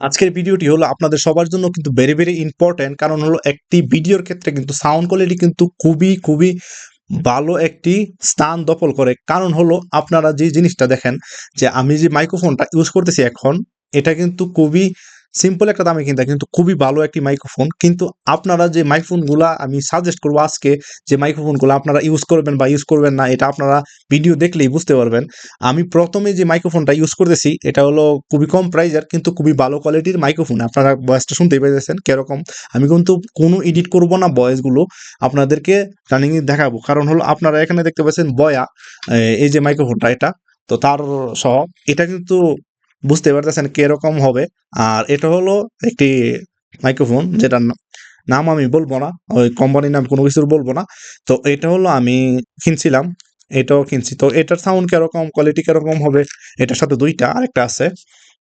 আজকের ভিডিওটি হলো আপনাদের সবার জন্য কিন্তু ভেরি ভেরি ইম্পর্ট্যান্ট কারণ হলো একটি ভিডিওর ক্ষেত্রে কিন্তু সাউন্ড কোয়ালিটি কিন্তু খুবই খুবই ভালো একটি স্থান দখল করে। কারণ হলো আপনারা যে জিনিসটা দেখেন যে আমি যে মাইক্রোফোনটা ইউজ করতেছি এখন, এটা কিন্তু খুবই সিম্পল একটা দামে কিনতে কিন্তু খুবই ভালো একটি মাইক্রোফোন কিন্তু আপনারা যে মাইক্রোফোনগুলা আমি সাজেস্ট করব আজকে, যে মাইক্রোফোনগুলো আপনারা ইউজ করবেন বা ইউজ করবেন না, এটা আপনারা ভিডিও দেখলেই বুঝতে পারবেন। আমি প্রথমে যে মাইক্রোফোনটা ইউজ করতেছি, এটা হলো খুবই কম প্রাইজের কিন্তু খুবই ভালো কোয়ালিটির মাইক্রোফোন আপনারা ভয়েসটা শুনতেই পেয়েছেন কীরকম। আমি কিন্তু কোনো এডিট করব না ভয়েসগুলো আপনাদেরকে রানিং দেখাবো। কারণ হলো আপনারা এখানে দেখতে পাচ্ছেন বয়া এই যে মাইক্রোফোনটা এটা, তো তার সহ, এটা কিন্তু বুঝতে পারতেছেন কীরকম হবে। আর এটা হলো একটি মাইক্রোফোন যেটার নাম আমি বলব না, ওই কোম্পানির নাম কোনো কিছুর বলব না। তো এটা হলো আমি কিনছিলাম, এটাও কিনছি। তো এটার সাউন্ড কীরকম কোয়ালিটি কীরকম হবে, এটার সাথে দুইটা আরেকটা আছে।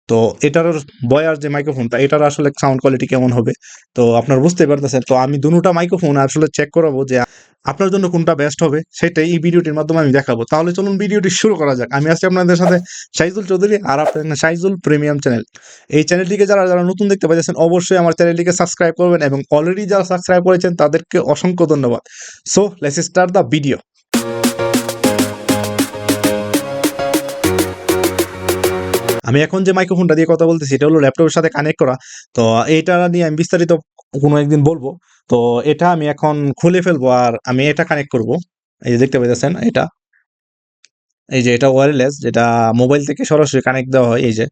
তো এটার বয়ার যে মাইক্রোফোনটা এটার আসলে সাউন্ড কোয়ালিটি কেমন হবে? তো আপনার বুঝতে পারতেছেন। তো আমি দুটা মাইক্রোফোন আসলে চেক করাবো যে আপনার জন্য কোনটা বেস্ট হবে, সেটাই এই ভিডিওটির মাধ্যমে আমি দেখাবো। তাহলে চলুন ভিডিওটি শুরু করা যাক। আমি আছি আপনাদের সাথে সাইজুল চৌধুরী আর আপনার সাইজুল প্রিমিয়াম চ্যানেল। এই চ্যানেলটিকে যারা যারা নতুন দেখতে পাচ্ছেন অবশ্যই আমার চ্যানেলটিকে সাবস্ক্রাইব করবেন এবং অলরেডি যারা সাবস্ক্রাইব করেছেন, তাদেরকে অসংখ্য ধন্যবাদ। So let's start the video আমি এখন যে মাইক্রোফোনটা দিয়ে কথা বলতেছি, এটা হলো ল্যাপটপের সাথে কানেক্ট করা। তো এটা নিয়ে আমি বিস্তারিত কোনো একদিন বলব। তো এটা আমি এখন খুলে ফেলব আর আমি এটা কানেক্ট করব। এই যে দেখতে পাইতেছেন, এটা। এই যে এটা ওয়্যারলেস যেটা মোবাইল থেকে সরাসরি কানেক্ট দেওয়া হয়, এই যে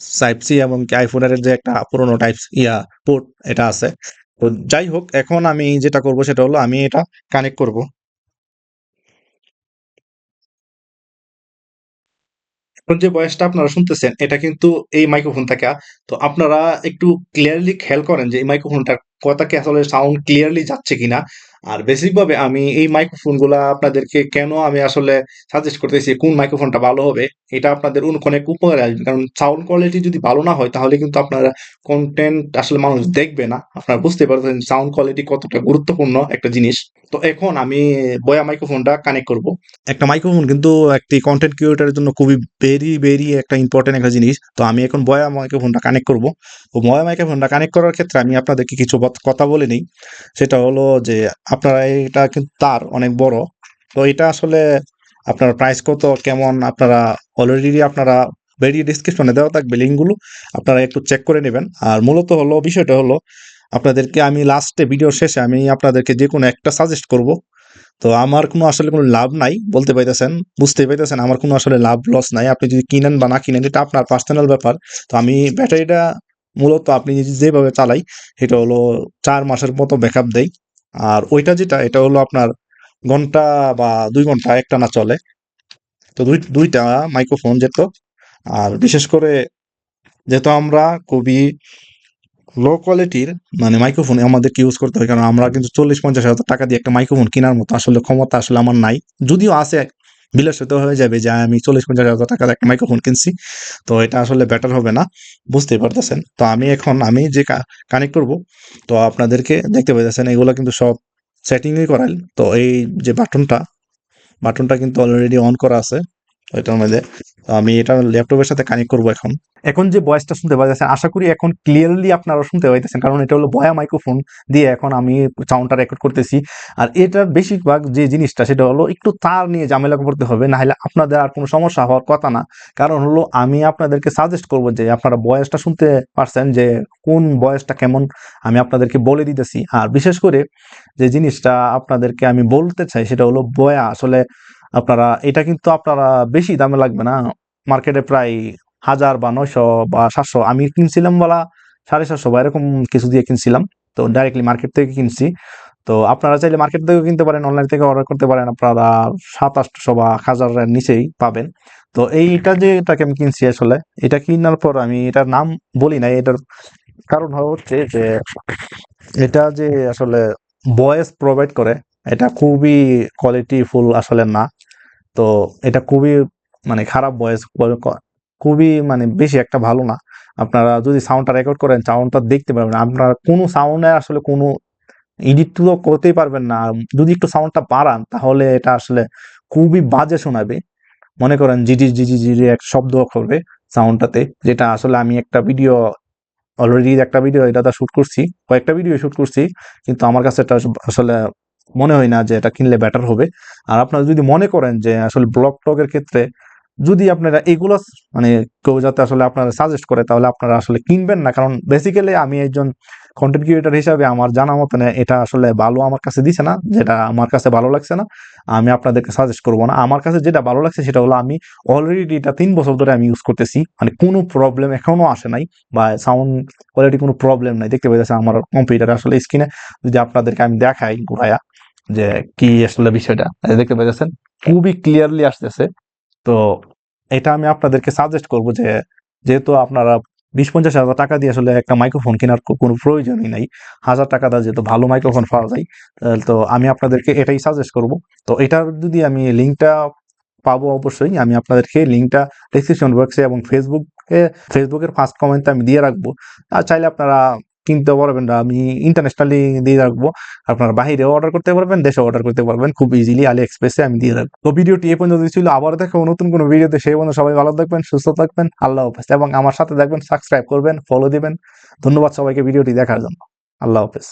টাইপ সি এবং আইফোনের যে একটা পুরোনো টাইপ ইয়া পোর্ট এটা আছে। তো যাই হোক, এখন আমি যেটা করব সেটা হলো আমি এটা কানেক্ট করব। এখন যে বয়সটা আপনারা শুনতেছেন, এটা কিন্তু এই মাইক্রোফোন থেকে। তো আপনারা একটু ক্লিয়ারলি খেয়াল করেন যে এই মাইক্রোফোনটা কথাকে আসলে সাউন্ড ক্লিয়ারলি যাচ্ছে কিনা। আর বেসিকভাবে আমি এই মাইক্রোফোনগুলা আপনাদেরকে কেন আমি আসলে সাজেস্ট করতেছি, কোন মাইক্রোফোনটা ভালো হবে, এটা আপনাদের অনেক উপকারে আসবে। কারণ সাউন্ড কোয়ালিটি যদি ভালো না হয়, তাহলে কিন্তু আপনারা কন্টেন্ট আসলে মানুষ দেখবে না। আপনারা বুঝতে পারছেন সাউন্ড কোয়ালিটি কতটা গুরুত্বপূর্ণ একটা জিনিস। তো এখন আমি বয়া মাইক্রোফোনটা কানেক্ট করব। একটা মাইক্রোফোন কিন্তু একটি কন্টেন্ট ক্রিয়েটারের জন্য খুবই ভেরি ভেরি একটা ইম্পর্টেন্ট একটা জিনিস। তো আমি এখন বয়া মাইক্রোফোনটা কানেক্ট করব। তো বয়া মাইক্রোফোনটা কানেক্ট করার ক্ষেত্রে আমি আপনাদেরকে কিছু কথা বলে নিই। সেটা হলো যে আপনারা এটা কিন্তু তার অনেক বড়। তো এটা আসলে আপনার প্রাইস কত, কেমন, আপনারা অলরেডি আপনারা বেরিয়ে ডিসক্রিপশনে দেওয়া থাকবে লিঙ্কগুলো, আপনারা একটু চেক করে নেবেন। আর মূলত হলো, বিষয়টা হলো, আপনাদেরকে আমি লাস্টে ভিডিওর শেষে আমি আপনাদেরকে যে কোনো একটা সাজেস্ট করব। তো আমার কোনো আসলে কোনো লাভ নাই, বলতে পাইতেছেন, বুঝতে পাইতেছেন, আমার কোনো আসলে লাভ লস নাই। আপনি যদি কিনেন বা না কিনেন, এটা আপনার পার্সোনাল ব্যাপার। তো আমি ব্যাটারিটা মূলত আপনি যেভাবে চালাই, সেটা হলো চার মাসের মতো ব্যাকআপ দেই। আর ওইটা যেটা, এটা হলো আপনার ঘণ্টা বা দুই ঘণ্টা একটা না চলে। তো দুই, দুইটা মাইক্রোফোন যেত আর বিশেষ করে যেহেতু আমরা খুবই লো কোয়ালিটির মানে মাইক্রোফোন আমাদেরকে ইউজ করতে হয়, কারণ আমরা কিন্তু চল্লিশ, পঞ্চাশ হাজার টাকা দিয়ে একটা মাইক্রোফোন কেনার মতো আসলে ক্ষমতা আসলে আমার নাই। যদিও আছে বিলাসিত হয়ে যাবে যে, আমি চল্লিশ পঞ্চাশ হাজার টাকার একটা মাইক্রোফোন কিনছি। তো এটা আসলে বেটার হবে না, বুঝতেই পারতেছেন। তো আমি এখন, আমি যে কানেক্ট করব, তো আপনাদেরকে দেখতে পাইতেছেন, এগুলো কিন্তু সব সেটিংই করাইল। তো এই যে বাটনটা বাটনটা কিন্তু অলরেডি অন করা আছে এটার মধ্যে। আমি এটা ল্যাপটপের সাথে কানেক্ট করব এখন। এখন যে ভয়েসটা শুনতে পাইতেছেন আশা করি এখন ক্লিয়ারলি আপনারা শুনতে পাইতেছেন, কারণ এটা হলো বয়া মাইক্রোফোন দিয়ে এখন আমি সাউন্ডটা রেকর্ড করতেছি। আর এটার বেশিরভাগ যে জিনিসটা, সেটা হলো একটু তার নিয়ে ঝামেলা করতে হবে না হলে আপনাদের আর কোনো সমস্যা হওয়ার কথা না। কারণ হলো আমি আপনাদেরকে সাজেস্ট করব যে, আপনারা বয়সটা শুনতে পারছেন যে, কোন বয়সটা কেমন আমি আপনাদেরকে বলে দিতেছি। আর বিশেষ করে যে জিনিসটা আপনাদেরকে আমি বলতে চাই, সেটা হলো বয়া আসলে আপনারা, এটা কিন্তু আপনারা বেশি দামে লাগবে না। মার্কেটে প্রায় হাজার বা নয়শো বা সাতশো। আমি কিনছিলাম বলা সাড়ে সাতশো বা এরকম কিছু দিয়ে কিনছিলাম। তো ডাইরেক্টলি মার্কেট থেকে কিনছি। তো আপনারা চাইলে মার্কেট থেকেও কিনতে পারেন অনলাইন থেকে অর্ডার করতে পারেন। আপনারা সাত, আটশো বা হাজারের নিচেই পাবেন। তো এইটা যে এটাকে আমি কিনছি আসলে, এটা কিনার পর আমি এটার নাম বলি না এটার কারণ হচ্ছে যে, এটা যে আসলে ভয়েস প্রোভাইড করে, এটা খুবই কোয়ালিটি ফুল আসলে না। তো এটা খুবই মানে খারাপ ভয়েস খুবই মানে বেশি একটা ভালো না। আপনারা যদি সাউন্ডটা রেকর্ড করেন সাউন্ডটা দেখতে পারবেন। আপনারা কোনো সাউন্ডে আসলে কোনো এডিট তো করতেই পারবেন না। যদি একটু সাউন্ডটা বাড়ান, তাহলে এটা আসলে খুবই বাজে শোনাবে। মনে করেন জিডি জিডি জিডি এক শব্দ করবে সাউন্ডটাতে যেটা আসলে আমি একটা ভিডিও অলরেডি একটা ভিডিও এটা শুট করছি। কয়েকটা ভিডিও শুট করছি, কিন্তু আমার কাছে এটা আসলে মনে হয় না যে এটা কিনলে বেটার হবে। আর আপনারা যদি মনে করেন যে আসলে ব্লগ টকের ক্ষেত্রে যদি আপনারা এগুলো মানে কেউ যাতে আসলে আপনারা সাজেস্ট করে, তাহলে আপনারা আসলে কিনবেন না। কারণ বেসিক্যালি আমি একজন কন্টেন্ট ক্রিয়েটার হিসাবে আমার জানা মতন এটা আসলে ভালো আমার কাছে দিছে না, যেটা আমার কাছে ভালো লাগছে না, আমি আপনাদেরকে সাজেস্ট করব না। আমার কাছে যেটা ভালো লাগছে সেটা হলো আমি অলরেডি এটা তিন বছর ধরে আমি ইউজ করতেছি মানে কোনো প্রবলেম এখনও আসে নাই বা সাউন্ড কোয়ালিটি কোনো প্রবলেম নাই। দেখতে পাইতেছে আমার কম্পিউটার আসলে স্ক্রিনে যদি আপনাদেরকে আমি দেখাই, ঘুরাইয়া। যে কি আসলে বিষয়টা? দেখতে পাইতেছেন, খুবই ক্লিয়ারলি আসতেছে। তো এটা আমি আপনাদেরকে সাজেস্ট করব যে, যেহেতু আপনারা বিশ পঞ্চাশ হাজার টাকা দিয়ে আসলে একটা মাইক্রোফোন কেনার কোনো প্রয়োজনই নাই। হাজার টাকা দিয়ে যেহেতু ভালো মাইক্রোফোন পাওয়া যায় তো আমি আপনাদেরকে এটাই সাজেস্ট করব। তো এটার যদি আমি লিঙ্কটা পাবো অবশ্যই, আমি আপনাদেরকে লিঙ্কটা ডিসক্রিপশন বক্সে এবং ফেসবুকে ফেসবুকের ফার্স্ট কমেন্টে আমি দিয়ে রাখব। আর চাইলে আপনারা কিনতে পারবেন না, আমি ইন্টারন্যাশনালি দিয়ে রাখব। আপনার বাইরেও অর্ডার করতে পারবেন দেশে অর্ডার করতে পারবেন, খুব ইজিলি আলি এক্সপ্রেসে আমি দিয়ে রাখব। তো ভিডিওটি এ পর্যন্ত ছিল, আবার দেখো নতুন কোনো ভিডিওতে সেই পর্যন্ত সবাই ভালো থাকবেন, সুস্থ থাকবেন, আল্লাহ হাফেজ। এবং আমার সাথে দেখবেন সাবস্ক্রাইব করবেন ফলো দিবেন। ধন্যবাদ সবাইকে ভিডিওটি দেখার জন্য। আল্লাহ হাফেজ।